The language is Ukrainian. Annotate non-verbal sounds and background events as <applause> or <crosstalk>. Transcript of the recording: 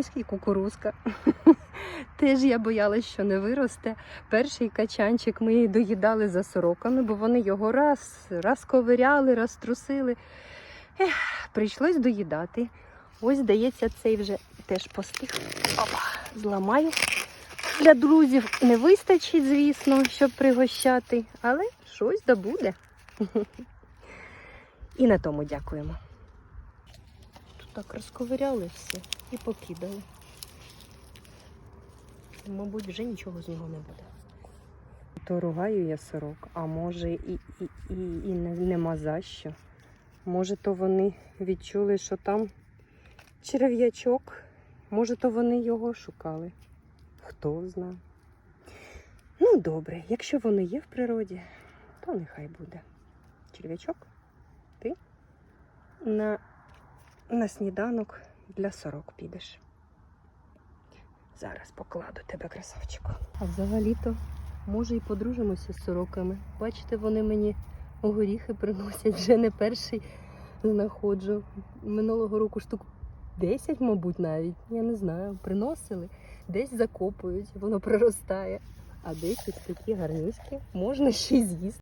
ось і кукурузка. <laughs> Теж я боялась, що не виросте. Перший качанчик ми доїдали за сороками, бо вони його раз, раз ковиряли, раз трусили. Ех, прийшлось доїдати. Ось, здається, цей вже теж постиг. Опа, зламаю. Для друзів не вистачить, звісно, щоб пригощати, але щось да буде. <laughs> І на тому дякуємо. Так розковиряли все і покидали. Мабуть, вже нічого з нього не буде. То ругаю я сорок, а може і, і, і, і не- нема за що. Може, то вони відчули, що там черв'ячок. Може, то вони його шукали. Хто знає. Ну, добре, якщо вони є в природі, то нехай буде. Черв'ячок, ти на, на сніданок для сорок підеш. Зараз покладу тебе, красавчику. А взагалі-то, може, і подружимося з сороками. Бачите, вони мені горіхи приносять вже не перший знаходжу. Минулого року штук 10, мабуть, навіть. Я не знаю. Приносили, десь закопують, воно проростає. А десь такі гарнюські можна ще й з'їсти.